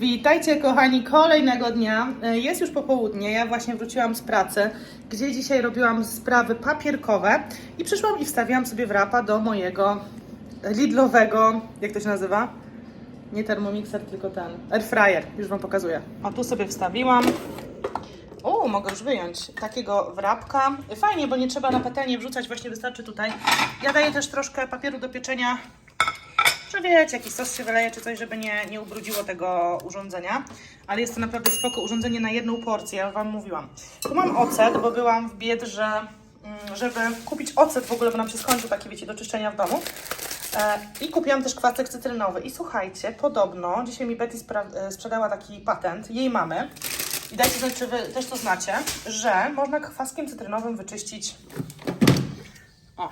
Witajcie kochani kolejnego dnia. E, Jest już popołudnie, ja właśnie wróciłam z pracy, gdzie dzisiaj robiłam sprawy papierkowe i przyszłam i wstawiłam sobie wrapa do mojego Lidlowego, jak to się nazywa? Nie termomixer, tylko ten, air fryer, już Wam pokazuję. A tu sobie wstawiłam. O, mogę już wyjąć takiego wrapka. Fajnie, bo nie trzeba na patelnię wrzucać, właśnie wystarczy tutaj. Ja daję też troszkę papieru do pieczenia że wiecie, jakiś sos się wyleje czy coś, żeby nie, nie ubrudziło tego urządzenia. Ale jest to naprawdę spoko urządzenie na jedną porcję, ja Wam mówiłam. Tu mam ocet, bo byłam w Biedrze, mm, żeby kupić ocet w ogóle, bo nam się skończył taki, wiecie, do czyszczenia w domu. E, I kupiłam też kwasek cytrynowy. I słuchajcie, podobno, dzisiaj mi Betty e, sprzedała taki patent, jej mamy. I dajcie znać, czy Wy też to znacie, że można kwaskiem cytrynowym wyczyścić o,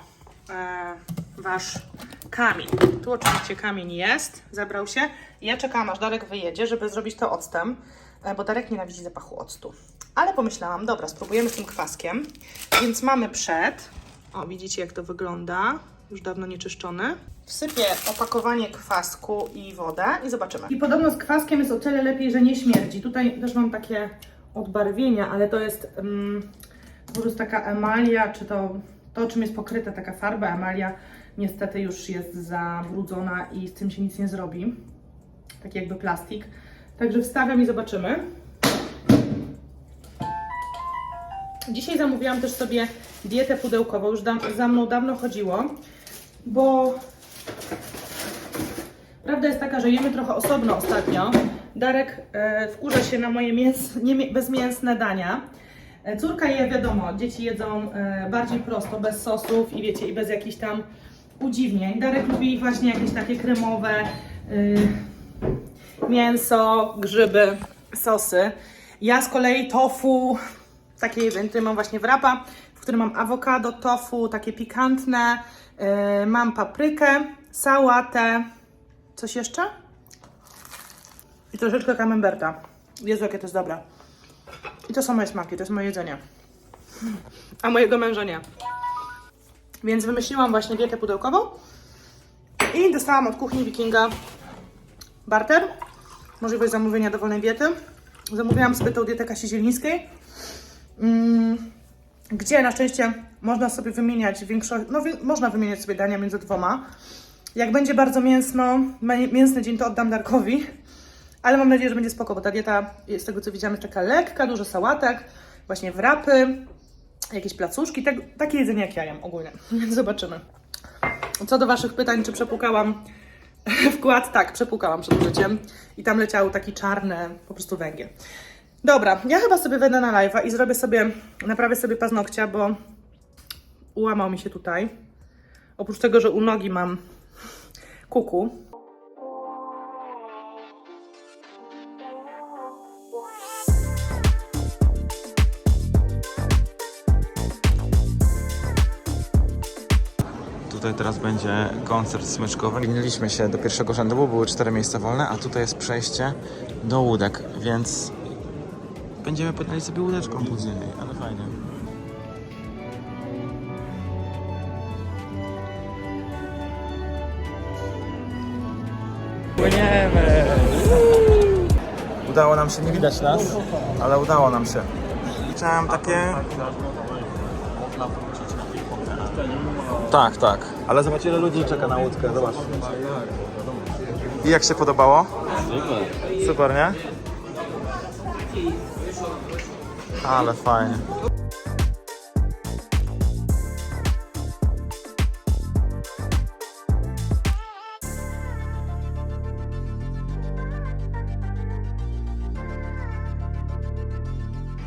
e, wasz kamień. Tu oczywiście kamień jest, zebrał się. Ja czekałam, aż Darek wyjedzie, żeby zrobić to octem, e, bo Darek nienawidzi zapachu octu. Ale pomyślałam, dobra, spróbujemy z tym kwaskiem. Więc mamy przed. O, widzicie jak to wygląda. Już dawno nieczyszczony. Wsypię opakowanie kwasku i wodę i zobaczymy. I podobno z kwaskiem jest o tyle lepiej, że nie śmierdzi. Tutaj też mam takie odbarwienia, ale to jest mm, po prostu taka emalia, czy to, to czym jest pokryta taka farba emalia, niestety już jest zabrudzona i z tym się nic nie zrobi. Taki jakby plastik. Także wstawiam i zobaczymy. Dzisiaj zamówiłam też sobie dietę pudełkową, już da, za mną dawno chodziło, bo prawda jest taka, że jemy trochę osobno ostatnio. Darek e, wkurza się na moje mięs, nie, bezmięsne dania. E, Córka je, wiadomo, dzieci jedzą e, bardziej prosto, bez sosów i wiecie, i bez jakichś tam udziwnień. Darek lubi właśnie jakieś takie kremowe y, mięso, grzyby, sosy. Ja z kolei tofu, takie eventy mam właśnie wrapa, w którym mam awokado, tofu, takie pikantne, y, mam paprykę, sałatę, coś jeszcze? I troszeczkę camemberta. Jezu, jakie to jest dobre. I to są moje smaki, to jest moje jedzenie. A mojego męża nie. Więc wymyśliłam właśnie dietę pudełkową i dostałam od kuchni Wikinga barter, możliwość zamówienia dowolnej diety. Zamówiłam sobie tą dietę Kasi Zielińskiej, mm, gdzie na szczęście można sobie wymieniać większość, no można wymieniać sobie dania między dwoma. Jak będzie bardzo mięsno, mięsny dzień, to oddam Darkowi, ale mam nadzieję, że będzie spoko, bo ta dieta, z tego co widziałam, jest taka lekka, dużo sałatek, właśnie wrapy, jakieś placuszki, tak, takie jedzenie jak ja jem ogólnie, więc zobaczymy. Co do Waszych pytań, czy przepukałam wkład, tak, przepukałam przed użyciem i tam leciał taki czarny po prostu węgiel. Dobra, ja chyba sobie wejdę na live'a i zrobię sobie, naprawię sobie paznokcia, bo ułamał mi się tutaj. Oprócz tego, że u nogi mam kuku, Tutaj teraz będzie koncert smyczkowy. Minęliśmy się do pierwszego rzędu, bo były cztery miejsca wolne, a tutaj jest przejście do łódek, więc będziemy podali sobie łódeczką później, ale fajnie. Płyniemy! Udało nam się, nie widać nas, ale udało nam się. Chciałem takie... Tak, tak. Ale zobacz ile ludzi czeka na łódkę, zobacz. I jak się podobało? Super. Super, nie? Ale fajnie.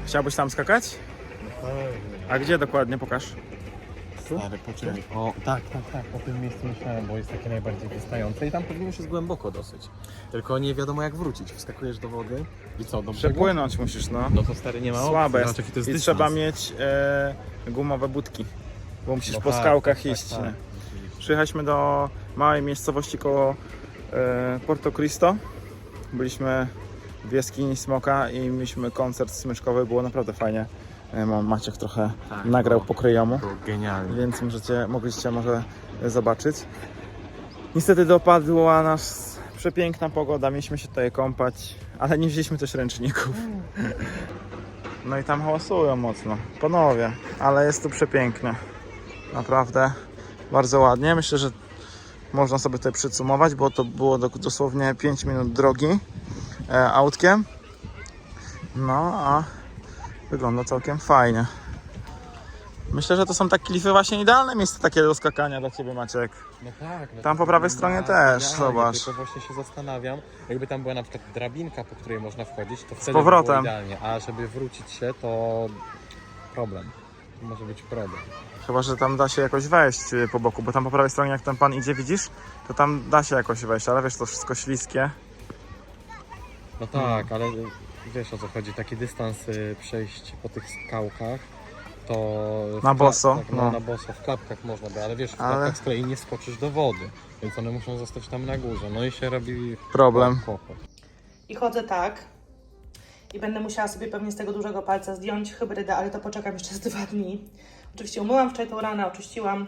Chciałbyś tam skakać? A gdzie dokładnie? Pokaż. Stary, poczekaj. O, tak, tak, tak, o tym miejscu myślałem, bo jest takie najbardziej wystające i tam pewnie już jest głęboko dosyć. Tylko nie wiadomo jak wrócić. Wskakujesz do wody i co, do brzegu? Przepłynąć musisz, no. No to stary nie ma opcji. Słabe Zobacz, jest. jaki to jest I dystans. trzeba mieć e, gumowe budki, bo musisz No po tak, skałkach tak, tak, iść. tak. nie? Przyjechaliśmy do małej miejscowości koło e, Porto Cristo. Byliśmy w jaskini Smoka i mieliśmy koncert smyczkowy, było naprawdę fajnie. E, ma- Maciek trochę Tak, nagrał po kryjomu, genialnie. więc możecie, mogliście może zobaczyć. Niestety dopadła nas przepiękna pogoda, mieliśmy się tutaj kąpać, ale nie wzięliśmy też ręczników. No i tam hałasują mocno. Panowie, ale jest tu przepięknie. Naprawdę bardzo ładnie. Myślę, że można sobie tutaj przysumować, bo to było do- dosłownie 5 minut drogi e, autkiem. No a wygląda całkiem fajnie. Myślę, że to są takie klify właśnie idealne miejsce takie do skakania dla Ciebie Maciek. No tak. No Tam po prawej stronie też, zobacz. Tylko właśnie się zastanawiam, jakby tam była na przykład drabinka, po której można wchodzić, to wtedy powrotem. By było idealnie. A żeby wrócić się, to problem. To może być problem. Chyba, że tam da się jakoś wejść y, po boku, bo tam po prawej stronie jak ten pan idzie, widzisz, to tam da się jakoś wejść, ale wiesz, to wszystko śliskie. No tak, ale wiesz o co chodzi, taki dystans y, przejść po tych skałkach, to... w Na boso, klapkach, No, no. na boso, w klapkach można by, ale wiesz, w Ale- klapkach z kolei nie skoczysz do wody, więc one muszą zostać tam na górze, no i się robi... Problem. kłopot. I chodzę tak. I będę musiała sobie pewnie z tego dużego palca zdjąć hybrydę, ale to poczekam jeszcze z dwa dni. Oczywiście umyłam wczoraj tą ranę, oczyściłam.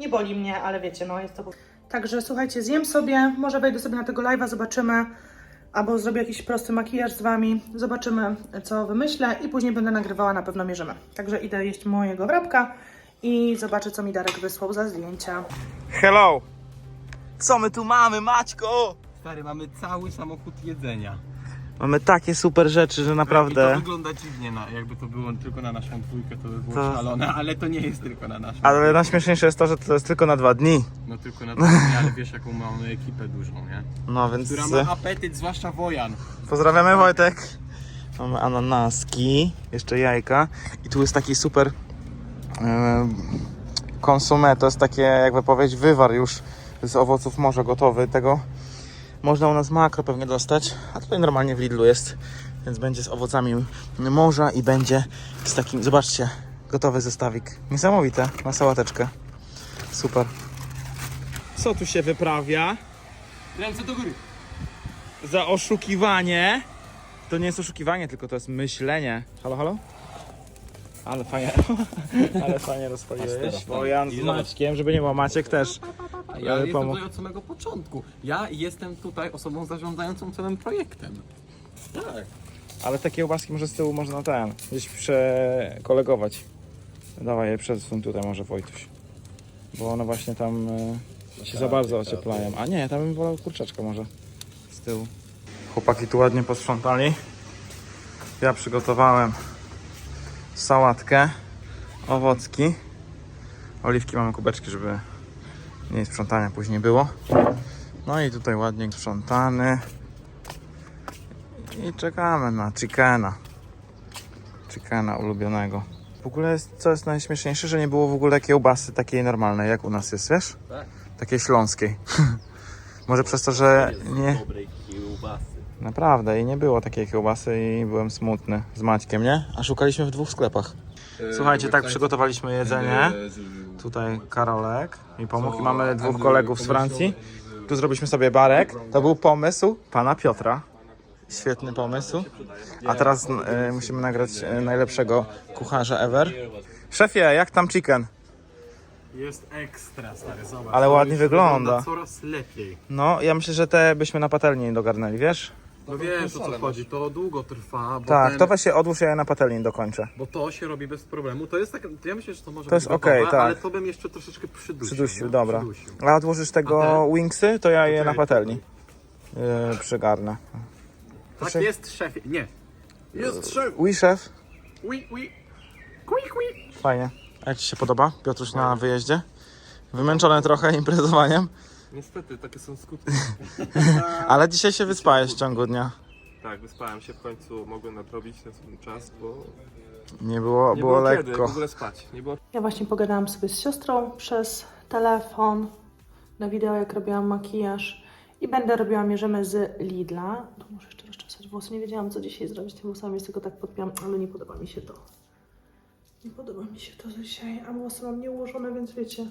Nie boli mnie, ale wiecie, no jest to... Także słuchajcie, zjem sobie, może wejdę sobie na tego live'a, zobaczymy. Albo zrobię jakiś prosty makijaż z Wami. Zobaczymy, co wymyślę i później będę nagrywała, na pewno mierzymy. Także idę jeść mojego wrapka i zobaczę, co mi Darek wysłał za zdjęcia. Hello! Co my tu mamy, Maćko? Stary, mamy cały samochód jedzenia. Mamy takie super rzeczy, że I to naprawdę... wygląda dziwnie, na, jakby to było tylko na naszą dwójkę, to by było To- szalone, ale to nie jest tylko na naszą Ale najśmieszniejsze jest to, że to jest tylko na dwa dni. No tylko na dwójkę, ale wiesz jaką mamy ekipę dużą, nie? No więc... Która ma apetyt, zwłaszcza Wojan. Pozdrawiamy Wojtek. Mamy ananaski, jeszcze jajka i tu jest taki super konsumé, to jest takie jakby powiedzieć wywar już z owoców morza gotowy. Tego można u nas makro pewnie dostać, a tutaj normalnie w Lidlu jest, więc będzie z owocami morza i będzie z takim, zobaczcie, gotowy zestawik. Niesamowite, na sałateczkę. Super. Co tu się wyprawia? Ręce do góry. za oszukiwanie. To nie jest oszukiwanie, tylko to jest myślenie. Halo, halo? Ale fajnie, ale fajnie rozpaliłeś. Bo. Jan z. Maćkiem, żeby nie było, Maciek też. A ja Ale jestem tutaj od samego początku. Ja jestem tutaj osobą zarządzającą całym projektem. Tak. Ale te kiełbaski może z tyłu można ten, gdzieś przekolegować. Dawaj je przesuń tutaj może Wojtuś. Bo one właśnie tam e, się za bardzo ocieplają. A nie, tam bym wolał kurczaczka może z tyłu. Chłopaki tu ładnie posprzątali. Ja przygotowałem sałatkę, owocki. Oliwki mamy kubeczki, żeby mniej sprzątania później było. No i tutaj ładnie sprzątany. I czekamy na chickena. Chickena ulubionego. W ogóle jest, co jest najśmieszniejsze, że nie było w ogóle kiełbasy takiej normalnej, jak u nas jest, wiesz? Tak. Takiej śląskiej. Może przez to, że nie... Dobrej kiełbasy. Naprawdę, i nie było takiej kiełbasy i byłem smutny z Maćkiem, nie? A szukaliśmy w dwóch sklepach. Słuchajcie, tak przygotowaliśmy jedzenie. Tutaj Karolek mi pomógł i mamy dwóch kolegów z Francji. Tu zrobiliśmy sobie barek. To był pomysł pana Piotra. Świetny pomysł. A teraz e, musimy nagrać e, najlepszego kucharza ever. Szefie, jak tam chicken? Jest ekstra, stary, zobacz. Ale To ładnie już wygląda. Coraz lepiej. No, ja myślę, że te byśmy na patelni dogarnęli, wiesz? No wiesz o co chodzi, to długo trwa, bo, Tak, ten, to weź się odłóż, ja je na patelni dokończę. bo to się robi bez problemu. To jest tak, to ja myślę, że to może To być jest gotowe, okej, tak. ale to bym jeszcze troszeczkę przydusił. Przydusił, nie? dobra. Przydusił. A odłożysz tego te? wingsy, to ja je na Poczekaj, patelni yy, przygarnę. Tak Proszę. jest, szefie. Nie. Jest szef. Oui, szef. Ui, ui. Quick, quick. Fajnie. A jak Ci się podoba, Piotruś, na wyjeździe? Wymęczony trochę imprezowaniem, Niestety, takie są skutki. ale dzisiaj się wyspałeś w ciągu dnia. tak, wyspałem się w końcu, mogłem nadrobić ten swój czas, bo Nie było, nie było było kiedy w lekko. ogóle spać. Nie było Ja właśnie pogadałam sobie z siostrą przez telefon na wideo, jak robiłam makijaż i będę robiła mierzymy z Lidla. Tu muszę jeszcze rozczesać włosy. Nie wiedziałam, co dzisiaj zrobić z tymi włosami, więc tylko tak podpiłam, ale nie podoba mi się to. Nie podoba mi się to dzisiaj, a włosy mam nieułożone, więc wiecie.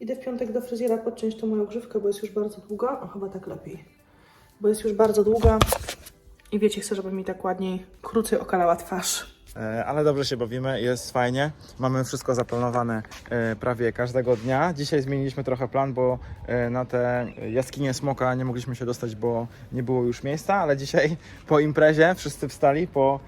Idę w piątek do fryzjera podciąć tą moją grzywkę, bo jest już bardzo długa. O, chyba tak lepiej. Bo jest już bardzo długa i wiecie, chcę, żeby mi tak ładniej, krócej okalała twarz. E, Ale dobrze się bawimy, jest fajnie. Mamy wszystko zaplanowane e, prawie każdego dnia. Dzisiaj zmieniliśmy trochę plan, bo e, na te jaskinie smoka nie mogliśmy się dostać, bo nie było już miejsca, ale dzisiaj po imprezie wszyscy wstali po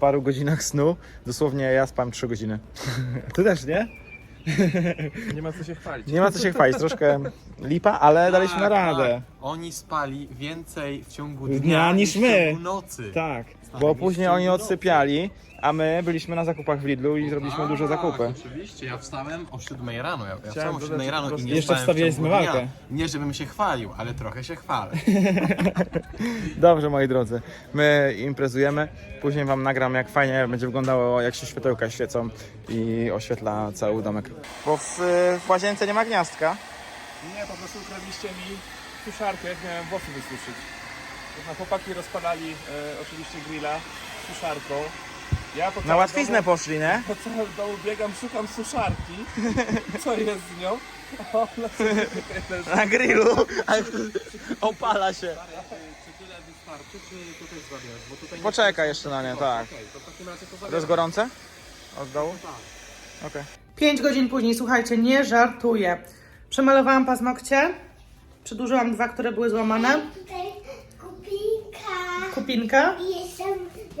paru godzinach snu. Dosłownie ja spałem 3 godziny. Ty też, nie? Nie ma co się chwalić. Nie ma co się chwalić, troszkę lipa, ale daliśmy Tak, radę. tak. Oni spali więcej w ciągu Dnia dnia, niż my. w ciągu nocy. Tak, bo później oni odsypiali, a my byliśmy na zakupach w Lidlu i zrobiliśmy Tak, duże zakupy. Oczywiście, ja wstałem o 7 rano. Ja, ja wstałem o 7 dodać rano i prostu- nie Jeszcze spałem w wstawiłeś ciągu zmywarkę. dnia. Nie, żebym się chwalił, ale trochę się chwalę. Dobrze, moi drodzy, my imprezujemy. Później wam nagram, jak fajnie będzie wyglądało, jak się światełka świecą i oświetla cały domek. Bo w, w łazience nie ma gniazdka. Nie, po prostu ukradliście mi suszarkę, jak miałem włosy wysuszyć. No, chłopaki rozpalali e, oczywiście grilla suszarką. Ja po Na całym łatwiznę domu, poszli, nie? po całym domu biegam, szukam suszarki. Co jest z nią? A ona sobie tutaj leży. Na grillu. Opala się. Czy tyle wystarczy, czy tutaj zbawiasz? Bo tutaj Poczekaj jeszcze na nie, tak. Okej, to w takim razie to To jest gorące? Od dołu? Tak. Okej. 5 godzin później, słuchajcie, nie żartuję. Przemalowałam paznokcie, przedłużyłam dwa, które były złamane. Tutaj kupinka. Kupinka. I jestem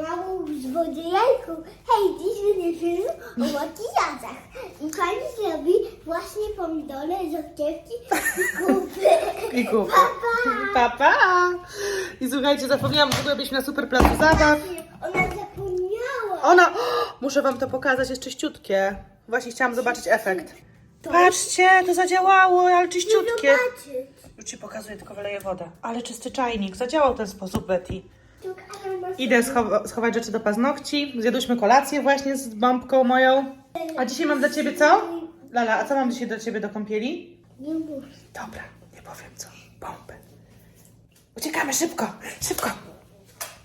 małą złodziejką. Hej, dziś będzie film o makijażach. I pani zrobi właśnie pomidory z okiewki i kupy. I kupy. Pa, pa. I słuchajcie, zapomniałam, że byliśmy na super placu zabaw. Ona zapomniała. Ona... Muszę wam to pokazać, jest czyściutkie. Właśnie chciałam zobaczyć efekt. Patrzcie, to zadziałało, ale czyściutkie. Już ci pokazuję, tylko wyleję wodę. Ale czysty czajnik, zadziałał w ten sposób, Betty. Idę schowa- schować rzeczy do paznokci. Zjadłyśmy kolację właśnie z bombką moją. A dzisiaj mam dla ciebie co? Lala, a co mam dzisiaj dla ciebie do kąpieli? Nie mów. Dobra, nie powiem co. Bombę. Uciekamy szybko, szybko.